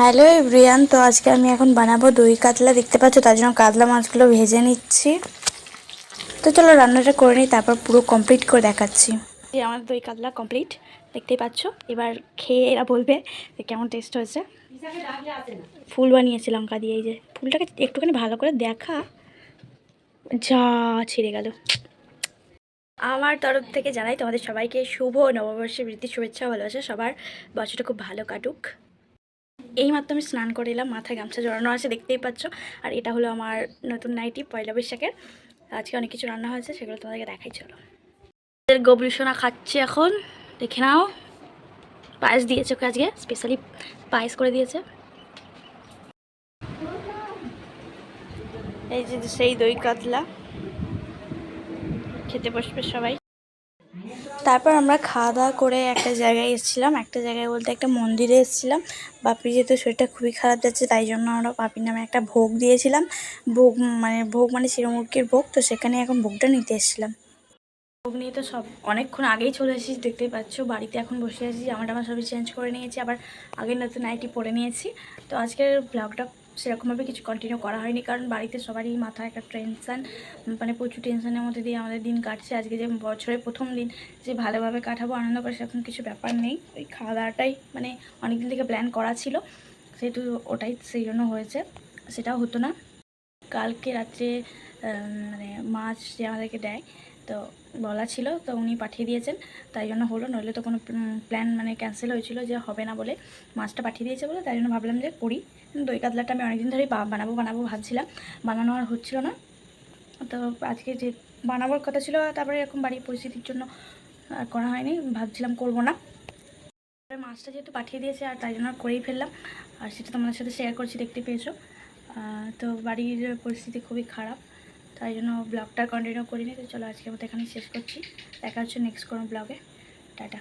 Hello everyone, তো আজকে আমি এখন বানাবো দই কাতলা। দেখতে পাচ্ছ, তার জন্য কাতলা মাছগুলো ভেজে নিচ্ছি। তো চলো রান্নাটা করে নিই, তারপর পুরো কমপ্লিট করে দেখাচ্ছি। আমার দই কাতলা কমপ্লিট দেখতেই পাচ্ছ। এবার খেয়ে এরা বলবে যে কেমন টেস্ট হয়েছে। ফুল বানিয়েছি লঙ্কা দিয়ে এই যে ফুলটাকে একটুখানি ভালো করে দেখা। যা ছিঁড়ে গেল। আমার তরফ থেকে জানাই তোমাদের সবাইকে শুভ নববর্ষের বৃত্তি শুভেচ্ছা, ভালোবাসা। সবার বছরটা খুব ভালো কাটুক। এই মাত্র আমি স্নান করে এলাম, মাথায় গামছা জড়ানো আছে, দেখতেই পাচ্ছ। আর এটা হলো আমার নতুন নাইটি, পয়লা বৈশাখের। আজকে অনেক কিছু রান্না হয়েছে, সেগুলো তোমাদেরকে দেখাই, চলো। গবরি সোনা খাচ্ছে এখন, দেখে নাও। পায়েস দিয়েছে ওকে আজকে স্পেশালি পায়েস করে দিয়েছে। এই যে সেই দই কাতলা। খেতে বসবে সবাই। তারপর আমরা খাওয়া দাওয়া করে একটা জায়গায় এসেছিলাম। একটা জায়গায় বলতে একটা মন্দিরে এসেছিলাম। বাপির যেহেতু শরীরটা খুবই খারাপ যাচ্ছে, তাই জন্য আমরা বাপির নামে একটা ভোগ দিয়েছিলাম। ভোগ মানে ভোগ মানে শিরমুরগির ভোগ, তো সেখানে এখন ভোগটা নিতে এসেছিলাম। ভোগ নিয়ে তো সব অনেকক্ষণ আগেই চলে এসেছি, দেখতেই পাচ্ছ। বাড়িতে এখন বসে আছি জামা টামা সবই চেঞ্জ করে নিয়েছি, আবার আগের নতুন নাইটি পরে নিয়েছি। তো আজকের ব্লগটা সেরকমভাবে কিছু কন্টিনিউ করা হয়নি, কারণ বাড়িতে সবারই মাথায় একটা টেনশান মানে প্রচুর টেনশনের মধ্যে দিয়ে আমাদের দিন কাটছে। আজকে যে বছরের প্রথম দিন, যে ভালোভাবে কাটাবো, আনন্দ করে সেরকম কিছু ব্যাপার নেই। ওই খাওয়া দাওয়াটাই মানে অনেক দিন থেকে প্ল্যান করা ছিল, সেহেতু ওটাই সেই জন্য হয়েছে, সেটাও হতো না। কালকে রাত্রে মানে মাছ যে আমাদেরকে দেয় তো বলা ছিল, তো উনি পাঠিয়ে দিয়েছেন। তাই জন্য হলো, নইলে তো কোনো প্ল্যান মানে ক্যান্সেল হয়েছিল যে হবে না বলে মাছটা পাঠিয়ে দিয়েছে বলে, তাই জন্য ভাবলাম যে করি। দই কাতলাটা আমি অনেকদিন ধরেই বানাবো বানাবো ভাবছিলাম। বানানো আর হচ্ছিল না। তো আজকে যে বানাবার কথা ছিল, তারপরে এরকম বাড়ির পরিস্থিতির জন্য আর করা হয়নি, ভাবছিলাম করব না। মাছটা যেহেতু পাঠিয়ে দিয়েছে, আর তাই জন্য করেই ফেললাম। আর সেটা তোমাদের সাথে শেয়ার করছি, দেখতে পেয়েছ। তো বাড়ির পরিস্থিতি খুবই খারাপ। তাই জন্য ব্লগটা কন্টিনিউ করিনি, তো চলো আজকে মতো এখানে শেষ করছি। দেখা হচ্ছে নেক্সট কোনো ব্লগে টাটা।